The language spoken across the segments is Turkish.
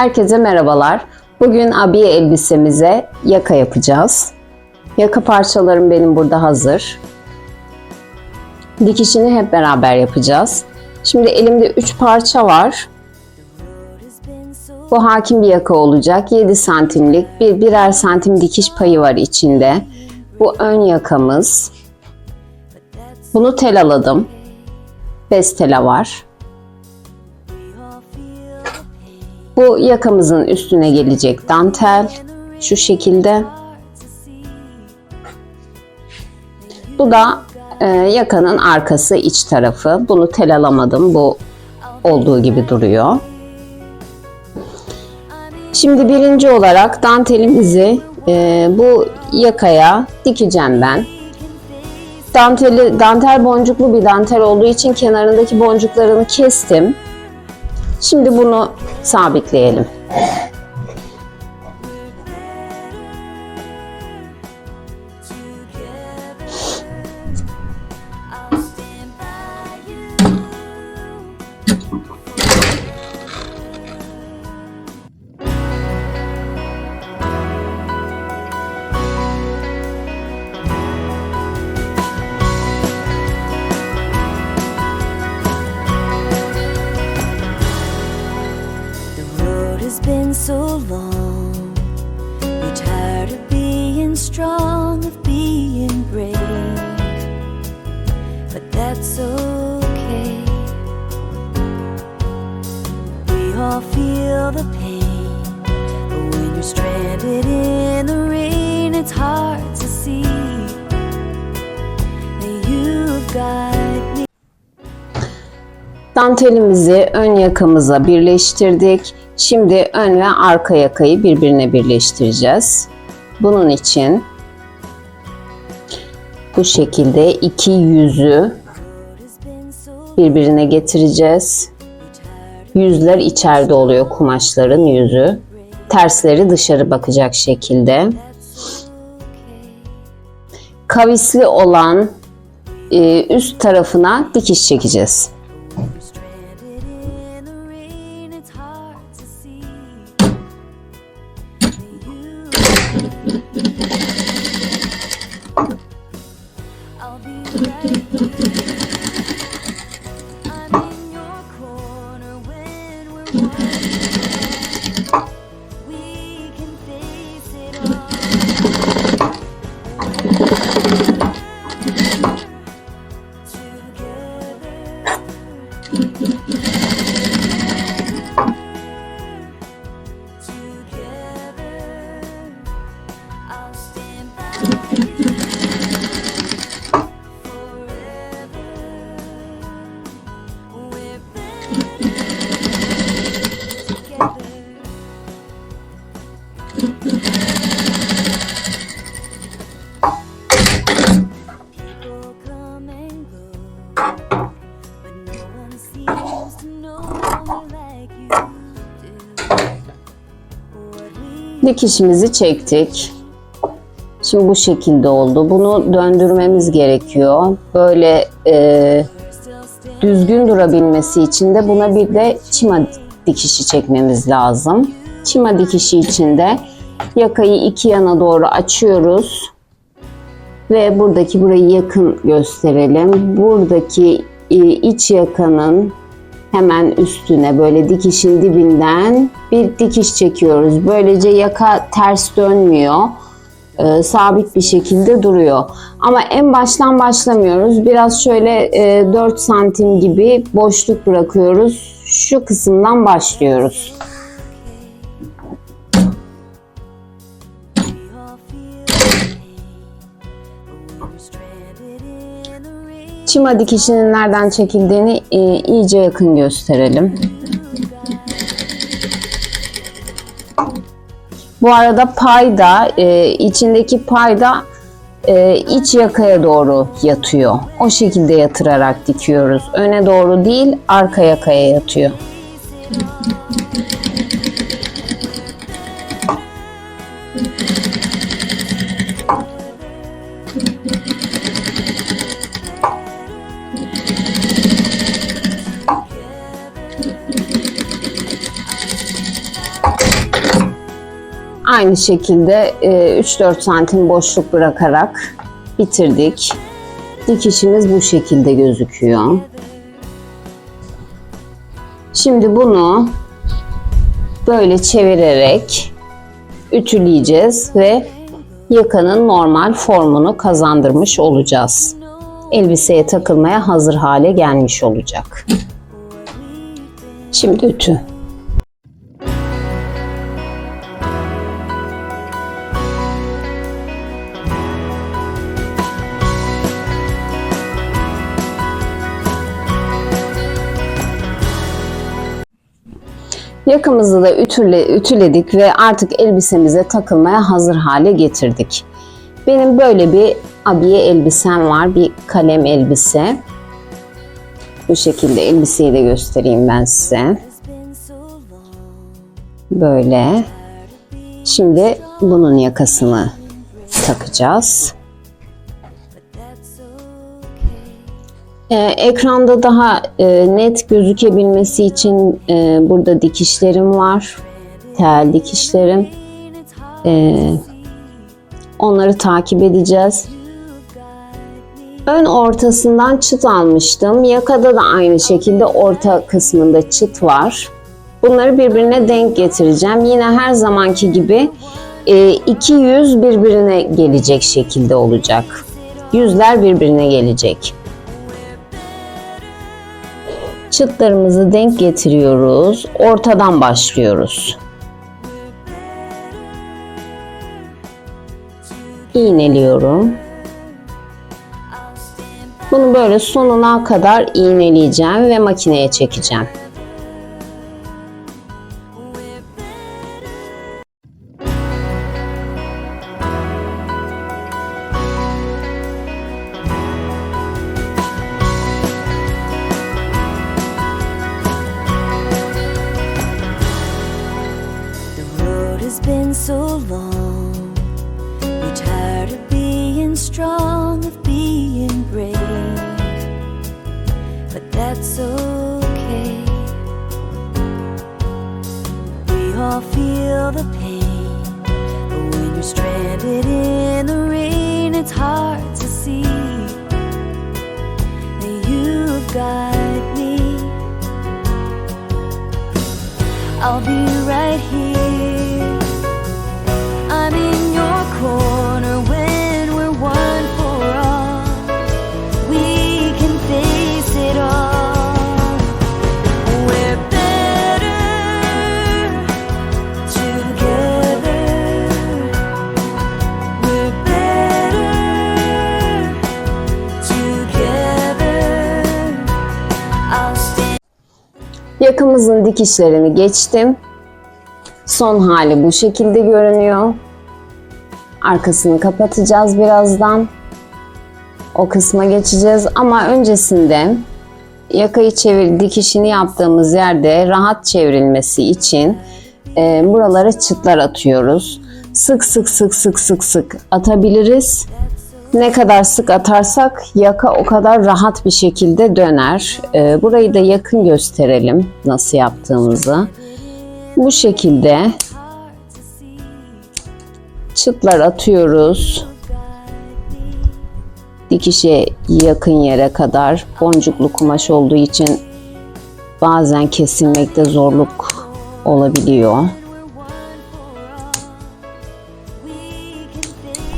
Herkese merhabalar. Bugün abiye elbisemize yaka yapacağız. Yaka parçalarım benim burada hazır. Dikişini hep beraber yapacağız. Şimdi elimde 3 parça var. Bu hakim bir yaka olacak. 7 santimlik bir birer santim dikiş payı var içinde. Bu ön yakamız. Bunu tel aladım. Bez tela var. Bu yakamızın üstüne gelecek dantel. Şu şekilde. Bu da e, yakanın arkası iç tarafı. Bunu tel alamadım. Bu olduğu gibi duruyor. Şimdi birinci olarak dantelimizi e, bu yakaya dikeceğim ben. Danteli, dantel boncuklu bir dantel olduğu için kenarındaki boncuklarını kestim. Şimdi bunu sabitleyelim. Feel the pain. But when you're stranded in the rain, it's hard to see that you've got me. Dantelimizi ön yakamıza birleştirdik. Şimdi ön ve arka yakayı birbirine birleştireceğiz. Bunun için bu şekilde iki yüzü birbirine getireceğiz. Yüzler içeride oluyor kumaşların yüzü. Tersleri dışarı bakacak şekilde. Kavisli olan e, üst tarafına dikiş çekeceğiz. Dikişimizi çektik. Şimdi bu şekilde oldu. Bunu döndürmemiz gerekiyor. Böyle e, düzgün durabilmesi için de buna bir de çima dikişi çekmemiz lazım. Çima dikişi için de yakayı iki yana doğru açıyoruz. Ve buradaki burayı yakın gösterelim. Buradaki e, iç yakanın hemen üstüne böyle dikişin dibinden bir dikiş çekiyoruz. Böylece yaka ters dönmüyor. E, sabit bir şekilde duruyor. Ama en baştan başlamıyoruz. Biraz şöyle e, 4 santim gibi boşluk bırakıyoruz. Şu kısımdan başlıyoruz. Çima dikişinin nereden çekildiğini e, iyice yakın gösterelim. Bu arada payda, e, içindeki payda e, iç yakaya doğru yatıyor. O şekilde yatırarak dikiyoruz. Öne doğru değil, arka yakaya yatıyor. Aynı şekilde e, 3-4 santim boşluk bırakarak bitirdik. Dikişimiz bu şekilde gözüküyor. Şimdi bunu böyle çevirerek ütüleyeceğiz ve yakanın normal formunu kazandırmış olacağız. Elbiseye takılmaya hazır hale gelmiş olacak. Şimdi ütü. Yakamızı da ütüle, ütüledik ve artık elbisemize takılmaya hazır hale getirdik. Benim böyle bir abiye elbisem var. Bir kalem elbise. Bu şekilde elbiseyi de göstereyim ben size. Böyle. Şimdi bunun yakasını takacağız. Ee, ekranda daha e, net gözükebilmesi için e, burada dikişlerim var. Tel dikişlerim. Ee, onları takip edeceğiz. Ön ortasından çıt almıştım. Yakada da aynı şekilde orta kısmında çıt var. Bunları birbirine denk getireceğim. Yine her zamanki gibi e, iki yüz birbirine gelecek şekilde olacak. Yüzler birbirine gelecek. Çıtlarımızı denk getiriyoruz. Ortadan başlıyoruz. İğneliyorum. Bunu böyle sonuna kadar iğneleyeceğim ve makineye çekeceğim. I'll be right here. Yakamızın dikişlerini geçtim. Son hali bu şekilde görünüyor. Arkasını kapatacağız birazdan. O kısma geçeceğiz ama öncesinde yakayı çevir dikişini yaptığımız yerde rahat çevrilmesi için e, buralara çıtlar atıyoruz. Sık sık sık sık sık sık atabiliriz. Ne kadar sık atarsak yaka o kadar rahat bir şekilde döner. Ee, burayı da yakın gösterelim nasıl yaptığımızı. Bu şekilde çıtlar atıyoruz. Dikişe yakın yere kadar boncuklu kumaş olduğu için bazen kesilmekte zorluk olabiliyor.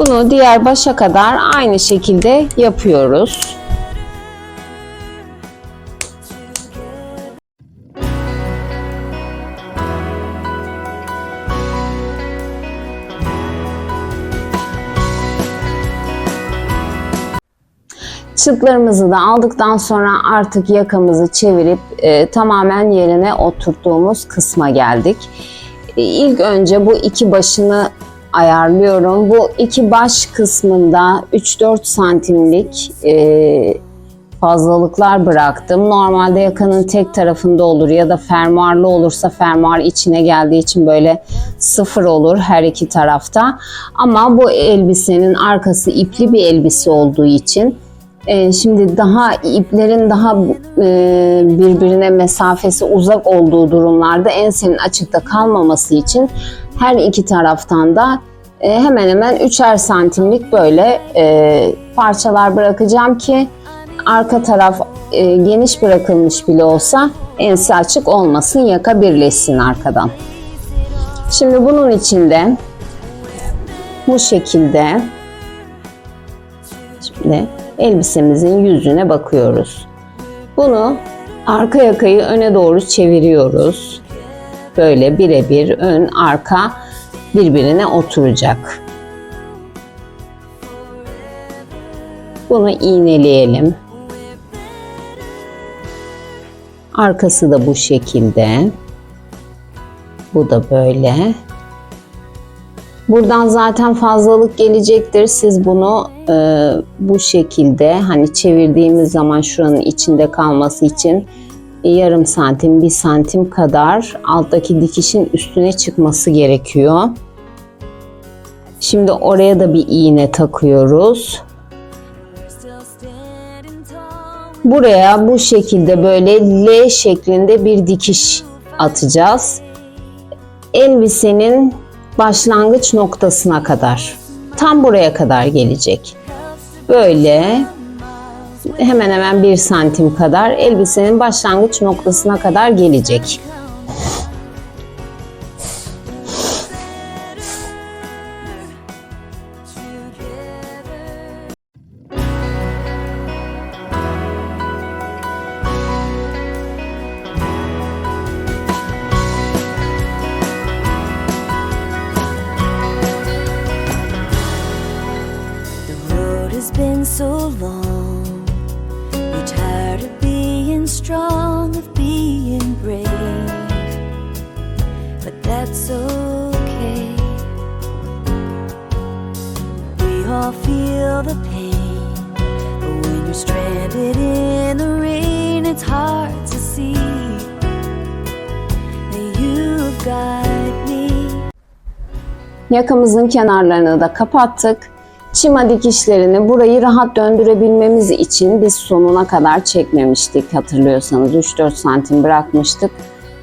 Bunu diğer başa kadar aynı şekilde yapıyoruz. Çıtlarımızı da aldıktan sonra artık yakamızı çevirip e, tamamen yerine oturttuğumuz kısma geldik. E, ilk önce bu iki başını ayarlıyorum. Bu iki baş kısmında 3-4 santimlik e, fazlalıklar bıraktım. Normalde yakanın tek tarafında olur ya da fermuarlı olursa fermuar içine geldiği için böyle sıfır olur her iki tarafta. Ama bu elbisenin arkası ipli bir elbise olduğu için Ee, şimdi daha iplerin daha e, birbirine mesafesi uzak olduğu durumlarda ensenin açıkta kalmaması için her iki taraftan da e, hemen hemen üçer santimlik böyle e, parçalar bırakacağım ki arka taraf e, geniş bırakılmış bile olsa ense açık olmasın yaka birleşsin arkadan. Şimdi bunun içinde bu şekilde şimdi elbisemizin yüzüne bakıyoruz. Bunu arka yakayı öne doğru çeviriyoruz. Böyle birebir ön arka birbirine oturacak. Bunu iğneleyelim. Arkası da bu şekilde. Bu da böyle. Buradan zaten fazlalık gelecektir. Siz bunu e, bu şekilde hani çevirdiğimiz zaman şuranın içinde kalması için yarım santim, bir santim kadar alttaki dikişin üstüne çıkması gerekiyor. Şimdi oraya da bir iğne takıyoruz. Buraya bu şekilde böyle L şeklinde bir dikiş atacağız. Elbisenin başlangıç noktasına kadar. Tam buraya kadar gelecek. Böyle hemen hemen bir santim kadar elbisenin başlangıç noktasına kadar gelecek. So long. You're tired of being strong, of being brave. But that's okay. We all feel the pain. But when you're stranded in the rain, it's hard to see that you've got me. Yakamızın kenarlarını da kapattık. Çima dikişlerini burayı rahat döndürebilmemiz için biz sonuna kadar çekmemiştik hatırlıyorsanız 3-4 santim bırakmıştık.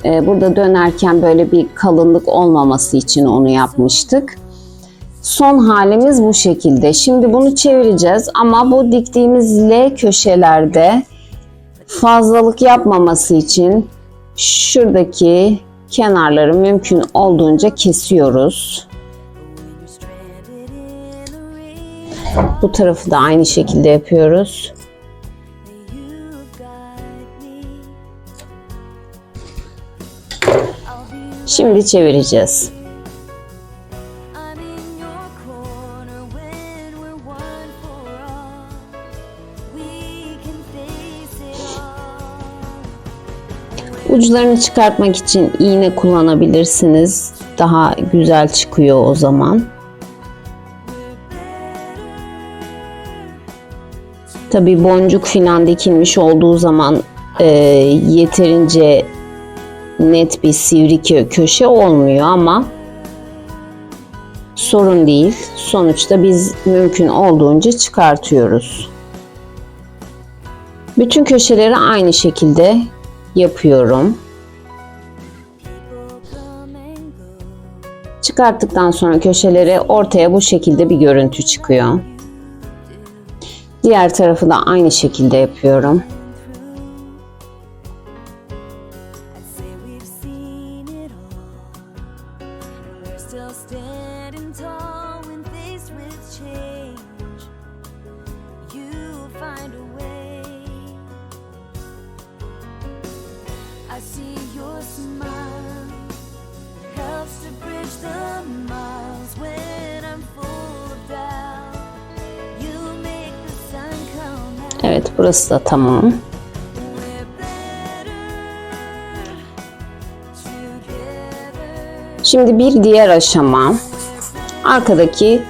Ee, Burada dönerken böyle bir kalınlık olmaması için onu yapmıştık. Son halimiz bu şekilde. Şimdi bunu çevireceğiz ama bu diktiğimiz L köşelerde fazlalık yapmaması için şuradaki kenarları mümkün olduğunca kesiyoruz. Bu tarafı da aynı şekilde yapıyoruz. Şimdi çevireceğiz. Uçlarını çıkartmak için iğne kullanabilirsiniz. Daha güzel çıkıyor o zaman. Tabi boncuk filan dikilmiş olduğu zaman e, yeterince net bir sivri kö- köşe olmuyor ama sorun değil. Sonuçta biz mümkün olduğunca çıkartıyoruz. Bütün köşeleri aynı şekilde yapıyorum. Çıkarttıktan sonra köşeleri ortaya bu şekilde bir görüntü çıkıyor. Diğer tarafı da aynı şekilde yapıyorum. Burası da tamam. Şimdi bir diğer aşama arkadaki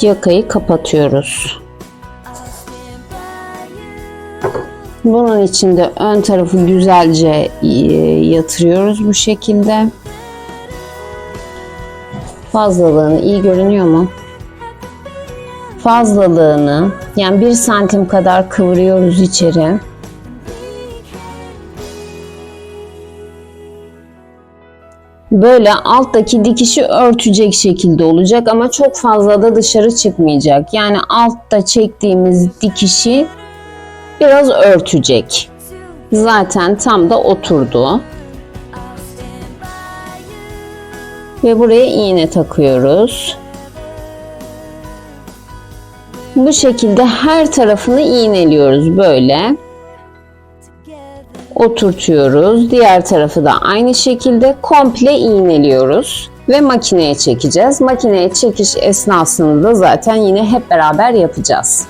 yakayı kapatıyoruz. Bunun için de ön tarafı güzelce e, yatırıyoruz bu şekilde. Fazlalığını iyi görünüyor mu? Fazlalığını yani bir santim kadar kıvırıyoruz içeri. Böyle alttaki dikişi örtecek şekilde olacak ama çok fazla da dışarı çıkmayacak. Yani altta çektiğimiz dikişi biraz örtecek. Zaten tam da oturdu. Ve buraya iğne takıyoruz. Bu şekilde her tarafını iğneliyoruz böyle. Oturtuyoruz. Diğer tarafı da aynı şekilde komple iğneliyoruz. Ve makineye çekeceğiz. Makineye çekiş esnasında da zaten yine hep beraber yapacağız.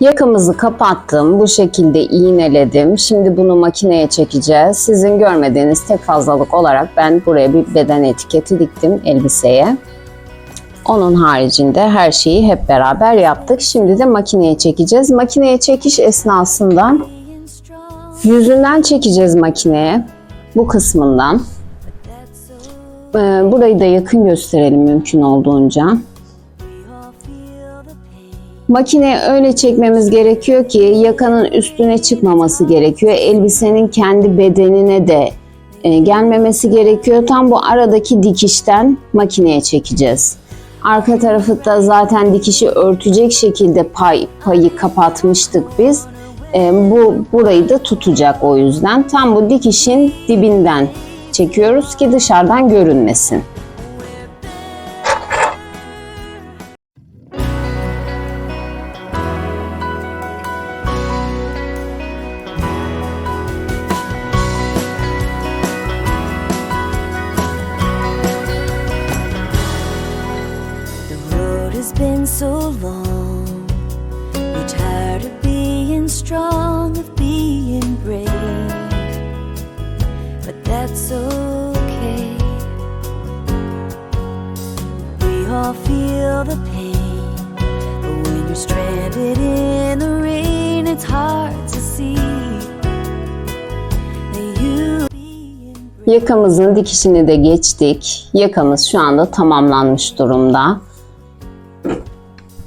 Yakamızı kapattım. Bu şekilde iğneledim. Şimdi bunu makineye çekeceğiz. Sizin görmediğiniz tek fazlalık olarak ben buraya bir beden etiketi diktim elbiseye. Onun haricinde her şeyi hep beraber yaptık. Şimdi de makineye çekeceğiz. Makineye çekiş esnasında yüzünden çekeceğiz makineye. Bu kısmından. Ee, Burayı da yakın gösterelim mümkün olduğunca. Pain. Makineye öyle çekmemiz gerekiyor ki yakanın üstüne çıkmaması gerekiyor. Elbisenin kendi bedenine de e, gelmemesi gerekiyor. Tam bu aradaki dikişten makineye çekeceğiz. Arka tarafı da zaten dikişi örtecek şekilde pay payı kapatmıştık biz. E, bu burayı da tutacak o yüzden. Tam bu dikişin dibinden çekiyoruz ki dışarıdan görünmesin. Feel the pain. But when you're stranded in the rain, it's hard to see. Yakamızın dikişini de geçtik. Yakamız şu anda tamamlanmış durumda.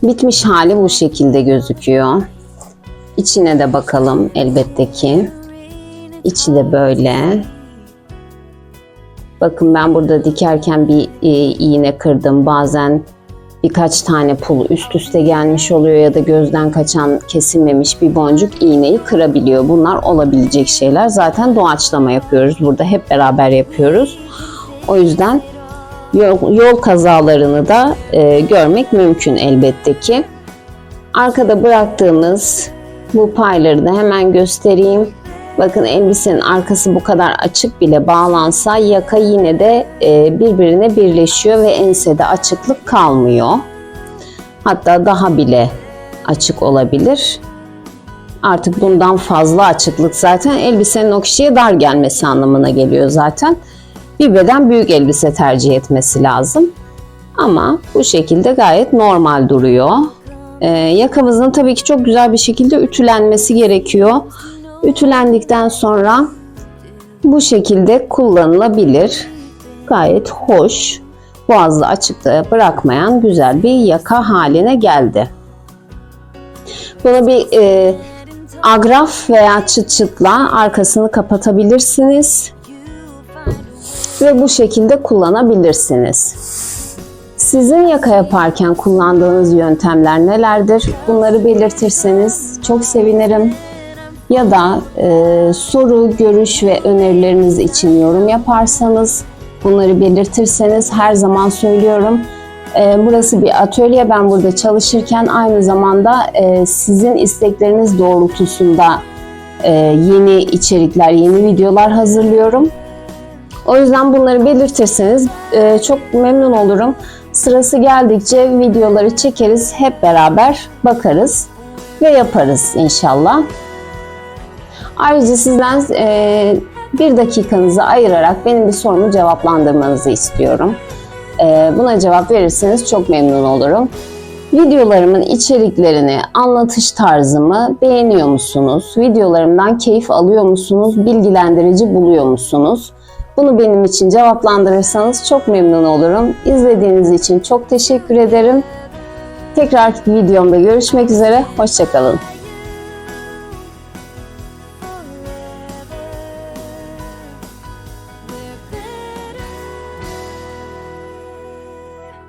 Bitmiş hali bu şekilde gözüküyor. İçine de bakalım elbette ki. İçi de böyle. Bakın ben burada dikerken bir e, iğne kırdım. Bazen birkaç tane pul üst üste gelmiş oluyor ya da gözden kaçan kesilmemiş bir boncuk iğneyi kırabiliyor. Bunlar olabilecek şeyler. Zaten doğaçlama yapıyoruz. Burada hep beraber yapıyoruz. O yüzden yol, yol kazalarını da e, görmek mümkün elbette ki. Arkada bıraktığımız bu payları da hemen göstereyim. Bakın elbisenin arkası bu kadar açık bile bağlansa yaka yine de e, birbirine birleşiyor ve ensede açıklık kalmıyor. Hatta daha bile açık olabilir. Artık bundan fazla açıklık zaten elbisenin o kişiye dar gelmesi anlamına geliyor zaten. Bir beden büyük elbise tercih etmesi lazım. Ama bu şekilde gayet normal duruyor. Ee, yakamızın tabii ki çok güzel bir şekilde ütülenmesi gerekiyor. Ütülendikten sonra bu şekilde kullanılabilir. Gayet hoş, boğazı açıkta bırakmayan güzel bir yaka haline geldi. Bunu bir e, agraf veya çıt çıtla arkasını kapatabilirsiniz ve bu şekilde kullanabilirsiniz. Sizin yaka yaparken kullandığınız yöntemler nelerdir? Bunları belirtirseniz çok sevinirim. Ya da e, soru, görüş ve önerileriniz için yorum yaparsanız bunları belirtirseniz her zaman söylüyorum. E, burası bir atölye. Ben burada çalışırken aynı zamanda e, sizin istekleriniz doğrultusunda e, yeni içerikler, yeni videolar hazırlıyorum. O yüzden bunları belirtirseniz e, çok memnun olurum. Sırası geldikçe videoları çekeriz, hep beraber bakarız ve yaparız inşallah. Ayrıca sizden e, bir dakikanızı ayırarak benim bir sorumu cevaplandırmanızı istiyorum. E, buna cevap verirseniz çok memnun olurum. Videolarımın içeriklerini, anlatış tarzımı beğeniyor musunuz? Videolarımdan keyif alıyor musunuz? Bilgilendirici buluyor musunuz? Bunu benim için cevaplandırırsanız çok memnun olurum. İzlediğiniz için çok teşekkür ederim. Tekrar videomda görüşmek üzere. Hoşçakalın.